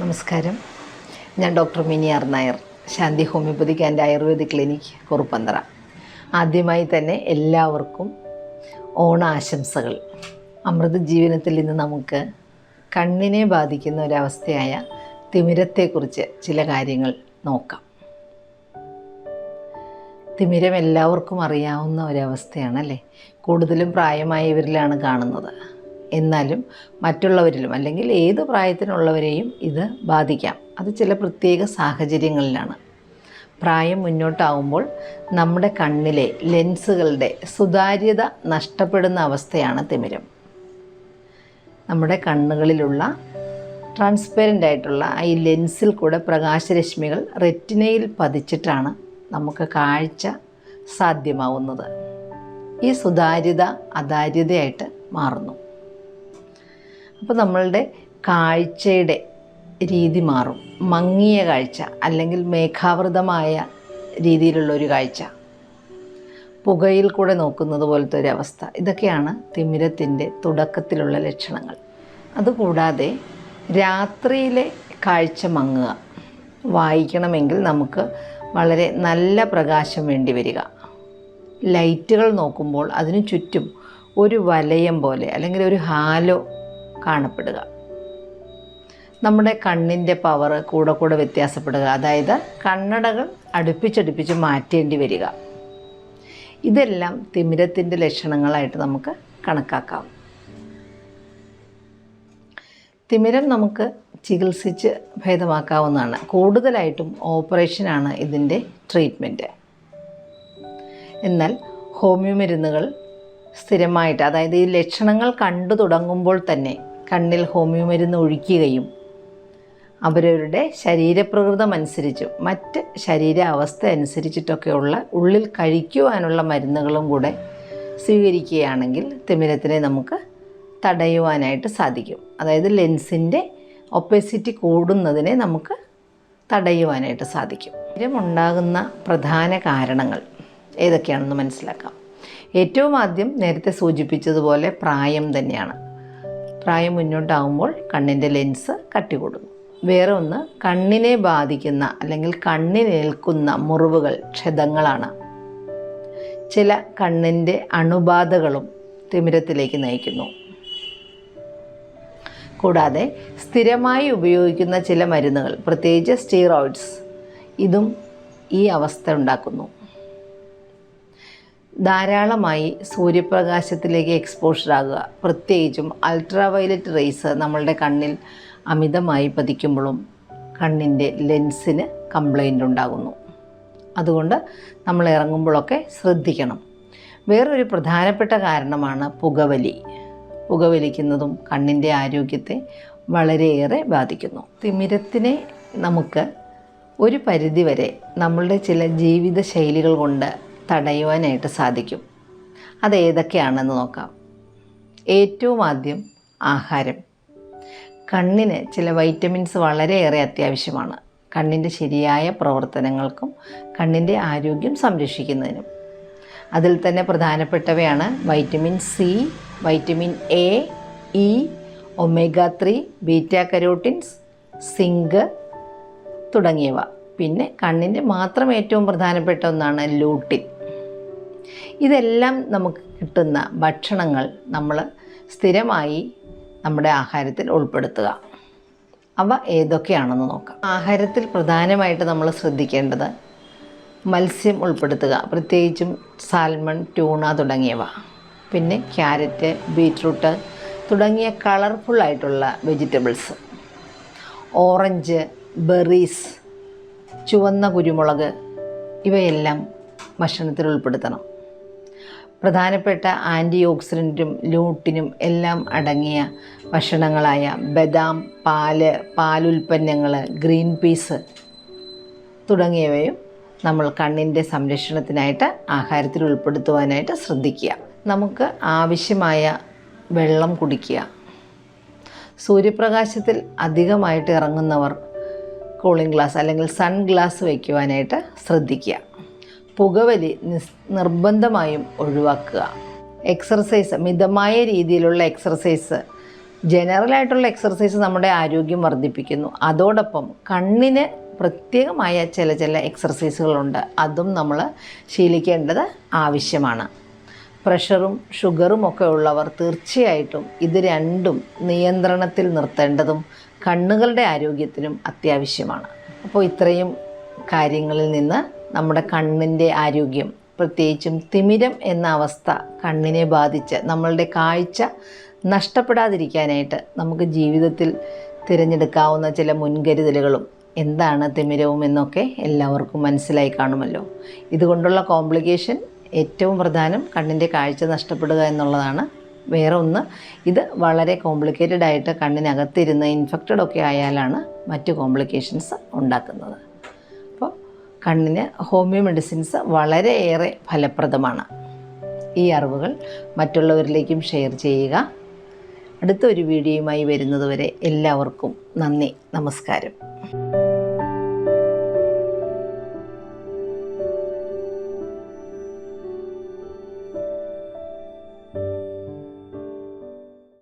നമസ്കാരം. ഞാൻ doctor Mini R Nair Shanti ഹോമിയോപ്പതിക്ക് ആൻഡ് ആയുർവേദ ക്ലിനിക് കുറുപ്പന്തറ. ആദ്യമായി തന്നെ എല്ലാവർക്കും ഓണാശംസകൾ. അമൃത ജീവിതത്തിൽ ഇന്ന് നമുക്ക് കണ്ണിനെ ബാധിക്കുന്ന ഒരവസ്ഥയായ തിമിരത്തെക്കുറിച്ച് ചില കാര്യങ്ങൾ നോക്കാം. തിമിരം എല്ലാവർക്കും അറിയാവുന്ന ഒരവസ്ഥയാണല്ലേ കൂടുതലും പ്രായമായവരിലാണ് കാണുന്നത്. എന്നാലും മറ്റുള്ളവരിലും അല്ലെങ്കിൽ ഏത് പ്രായത്തിനുള്ളവരെയും ഇത് ബാധിക്കാം. അത് ചില പ്രത്യേക സാഹചര്യങ്ങളിലാണ്. പ്രായം മുന്നോട്ടാവുമ്പോൾ നമ്മുടെ കണ്ണിലെ ലെൻസുകളുടെ സുതാര്യത നഷ്ടപ്പെടുന്ന അവസ്ഥയാണ് തിമിരം. നമ്മുടെ കണ്ണുകളിലുള്ള ട്രാൻസ്പെറന്റ് ആയിട്ടുള്ള ഈ ലെൻസിൽ കൂടെ പ്രകാശരശ്മികൾ റെറ്റിനയിൽ പതിച്ചിട്ടാണ് നമുക്ക് കാഴ്ച സാധ്യമാവുന്നത്. ഈ സുതാര്യത അതാര്യതയായിട്ട് മാറുന്നു. അപ്പോൾ നമ്മളുടെ കാഴ്ചയുടെ രീതി മാറും. മങ്ങിയ കാഴ്ച അല്ലെങ്കിൽ മേഘാവൃതമായ രീതിയിലുള്ള ഒരു കാഴ്ച. പുകയിൽ കൂടെ നോക്കുന്നത് പോലത്തെ ഒരു അവസ്ഥ. ഇതൊക്കെയാണ് തിമിരത്തിന്റെ തുടക്കത്തിലുള്ള ലക്ഷണങ്ങൾ. അതുകൂടാതെ രാത്രിയിലെ കാഴ്ച മങ്ങുക. വായിക്കണമെങ്കിൽ നമുക്ക് വളരെ നല്ല പ്രകാശം വേണ്ടി വരിക. ലൈറ്റുകൾ നോക്കുമ്പോൾ അതിനു ചുറ്റും ഒരു വലയം പോലെ അല്ലെങ്കിൽ ഒരു ഹാലോ കാണപ്പെടുക. നമ്മുടെ കണ്ണിന്റെ പവർ കൂടെ കൂടെ വ്യത്യാസപ്പെടുക. അതായത് കണ്ണടകൾ അടുപ്പിച്ചടുപ്പിച്ച് മാറ്റേണ്ടി വരിക. ഇതെല്ലാം തിമിരത്തിന്റെ ലക്ഷണങ്ങളായിട്ട് നമുക്ക് കണക്കാക്കാം. തിമിരം നമുക്ക് ചികിത്സിച്ച് ഭേദമാക്കാവുന്നതാണ്. കൂടുതലായിട്ടും ഓപ്പറേഷനാണ് ഇതിന്റെ ട്രീറ്റ്മെന്റ് എന്നാൽ ഹോമിയോ മരുന്നുകൾ സ്ഥിരമായിട്ട് അതായത് ഈ ലക്ഷണങ്ങൾ കണ്ടു തുടങ്ങുമ്പോൾ തന്നെ കണ്ണിൽ ഹോമിയോ മരുന്ന് ഒഴിക്കുകയും അവരവരുടെ ശരീരപ്രകൃതം അനുസരിച്ചും മറ്റ് ശരീരാവസ്ഥ അനുസരിച്ചിട്ടൊക്കെയുള്ള ഉള്ളിൽ കഴിക്കുവാനുള്ള മരുന്നുകളും കൂടെ സ്വീകരിക്കുകയാണെങ്കിൽ തിമിരത്തിനെ നമുക്ക് തടയുവാനായിട്ട് സാധിക്കും. അതായത് ലെൻസിന്റെ ഒപ്പസിറ്റി കൂടുന്നതിനെ നമുക്ക് തടയുവാനായിട്ട് സാധിക്കും. തിമിരമുണ്ടാകുന്ന പ്രധാന കാരണങ്ങൾ ഏതൊക്കെയാണെന്ന് മനസ്സിലാക്കാം. ഏറ്റവും ആദ്യം നേരത്തെ സൂചിപ്പിച്ചതുപോലെ പ്രായം തന്നെയാണ്. പ്രായം മുന്നോട്ടാകുമ്പോൾ കണ്ണിന്റെ ലെൻസ് കട്ടി കൂടുന്നു വേറെ ഒന്ന് കണ്ണിനെ ബാധിക്കുന്ന അല്ലെങ്കിൽ കണ്ണിനേൽക്കുന്ന മുറിവുകൾ ക്ഷതങ്ങളാണ്. ചില കണ്ണിന്റെ അണുബാധകളും തിമിരത്തിലേക്ക് നയിക്കുന്നു. കൂടാതെ സ്ഥിരമായി ഉപയോഗിക്കുന്ന ചില മരുന്നുകൾ പ്രത്യേകിച്ച് സ്റ്റീറോയിഡ്സ് ഇതും ഈ അവസ്ഥ ഉണ്ടാക്കുന്നു. ധാരാളമായി സൂര്യപ്രകാശത്തിലേക്ക് എക്സ്പോഷർ ആകുക. പ്രത്യേകിച്ചും അൾട്രാ വയലറ്റ് റേസ് നമ്മളുടെ കണ്ണിൽ അമിതമായി പതിക്കുമ്പോഴും കണ്ണിന്റെ ലെൻസിന് കംപ്ലൈന്റ് ഉണ്ടാകുന്നു. അതുകൊണ്ട് നമ്മൾ ഇറങ്ങുമ്പോഴൊക്കെ ശ്രദ്ധിക്കണം. വേറൊരു പ്രധാനപ്പെട്ട കാരണമാണ് പുകവലി. പുകവലിക്കുന്നതും കണ്ണിന്റെ ആരോഗ്യത്തെ വളരെയേറെ ബാധിക്കുന്നു. തിമിരത്തിനെ നമുക്ക് ഒരു പരിധിവരെ നമ്മളുടെ ചില ജീവിത ശൈലികൾ കൊണ്ട് തടയുവാനായിട്ട് സാധിക്കും. അത് ഏതൊക്കെയാണെന്ന് നോക്കാം. ഏറ്റവും ആദ്യം ആഹാരം. കണ്ണിന് ചില വൈറ്റമിൻസ് വളരെയേറെ അത്യാവശ്യമാണ്. കണ്ണിന്റെ ശരിയായ പ്രവർത്തനങ്ങൾക്കും കണ്ണിന്റെ ആരോഗ്യം സംരക്ഷിക്കുന്നതിനും. അതിൽ തന്നെ പ്രധാനപ്പെട്ടവയാണ് vitamin C vitamin A E omega three beta carotenes zinc തുടങ്ങിയവ. പിന്നെ കണ്ണിന്റെ മാത്രം ഏറ്റവും പ്രധാനപ്പെട്ട ഒന്നാണ് ലൂട്ടിൻ. ഇതെല്ലാം നമുക്ക് കിട്ടുന്ന ഭക്ഷണങ്ങൾ നമ്മൾ സ്ഥിരമായി നമ്മുടെ ആഹാരത്തിൽ ഉൾപ്പെടുത്തുക. അവ ഏതൊക്കെയാണെന്ന് നോക്കാം. ആഹാരത്തിൽ പ്രധാനമായിട്ട് നമ്മൾ ശ്രദ്ധിക്കേണ്ടത് മത്സ്യം ഉൾപ്പെടുത്തുക പ്രത്യേകിച്ചും സാൽമൺ ട്യൂണ തുടങ്ങിയവ. പിന്നെ ക്യാരറ്റ് ബീറ്റ്റൂട്ട് തുടങ്ങിയ കളർഫുൾ ആയിട്ടുള്ള വെജിറ്റബിൾസ്. ഓറഞ്ച് ബെറീസ് ചുവന്ന കുരുമുളക് ഇവയെല്ലാം ഭക്ഷണത്തിൽ ഉൾപ്പെടുത്തണം. പ്രധാനപ്പെട്ട ആന്റി ഓക്സിഡന്റും ലൂട്ടിനും എല്ലാം അടങ്ങിയ ഭക്ഷണങ്ങളായ ബദാം പാൽ പാലുൽപ്പന്നങ്ങൾ ഗ്രീൻ പീസ് തുടങ്ങിയവയും നമ്മൾ കണ്ണിന്റെ സംരക്ഷണത്തിനായിട്ട് ആഹാരത്തിൽ ഉൾപ്പെടുത്തുവാനായിട്ട് ശ്രദ്ധിക്കുക. നമുക്ക് ആവശ്യമായ വെള്ളം കുടിക്കുക. സൂര്യപ്രകാശത്തിൽ അധികമായിട്ട് ഇറങ്ങുന്നവർ കൂളിംഗ് ഗ്ലാസ് അല്ലെങ്കിൽ സൺ ഗ്ലാസ് വയ്ക്കുവാനായിട്ട് ശ്രദ്ധിക്കുക. പുകവലി നിർബന്ധമായും ഒഴിവാക്കുക. എക്സർസൈസ് മിതമായ രീതിയിലുള്ള എക്സർസൈസ് ജനറലായിട്ടുള്ള എക്സർസൈസ് നമ്മുടെ ആരോഗ്യം വർദ്ധിപ്പിക്കുന്നു. അതോടൊപ്പം കണ്ണിന് പ്രത്യേകമായ ചില ചില എക്സർസൈസുകളുണ്ട് അതും നമ്മൾ ശീലിക്കേണ്ടത് ആവശ്യമാണ്. പ്രഷറും ഷുഗറും ഒക്കെ ഉള്ളവർ തീർച്ചയായിട്ടും ഇത് രണ്ടും നിയന്ത്രണത്തിൽ നിർത്തേണ്ടതും കണ്ണുകളുടെ ആരോഗ്യത്തിനും അത്യാവശ്യമാണ്. അപ്പോൾ ഇത്രയും കാര്യങ്ങളിൽ നിന്ന് നമ്മുടെ കണ്ണിന്റെ ആരോഗ്യം പ്രത്യേകിച്ചും തിമിരം എന്ന അവസ്ഥ കണ്ണിനെ ബാധിച്ച് നമ്മളുടെ കാഴ്ച നഷ്ടപ്പെടാതിരിക്കാനായിട്ട് നമുക്ക് ജീവിതത്തിൽ തിരഞ്ഞെടുക്കാവുന്ന ചില മുൻകരുതലുകളും എന്താണ് തിമിരവും എന്നൊക്കെ എല്ലാവർക്കും മനസ്സിലായി കാണുമല്ലോ. ഇതുകൊണ്ടുള്ള കോംപ്ലിക്കേഷൻ ഏറ്റവും പ്രധാനം കണ്ണിന്റെ കാഴ്ച നഷ്ടപ്പെടുക എന്നുള്ളതാണ്. വേറെ ഒന്ന് ഇത് വളരെ കോംപ്ലിക്കേറ്റഡ് ആയിട്ട് കണ്ണിനകത്തിരുന്ന് ഇൻഫെക്റ്റഡ് ഒക്കെ ആയാലാണ് മറ്റ് കോംപ്ലിക്കേഷൻസ് ഉണ്ടാക്കുന്നത്. കണ്ണിന് ഹോമിയോ മെഡിസിൻസ് വളരെയേറെ ഫലപ്രദമാണ്. ഈ അറിവുകൾ മറ്റുള്ളവരിലേക്കും ഷെയർ ചെയ്യുക. അടുത്ത ഒരു വീഡിയോയുമായി വരുന്നതുവരെ എല്ലാവർക്കും നന്ദി നമസ്കാരം.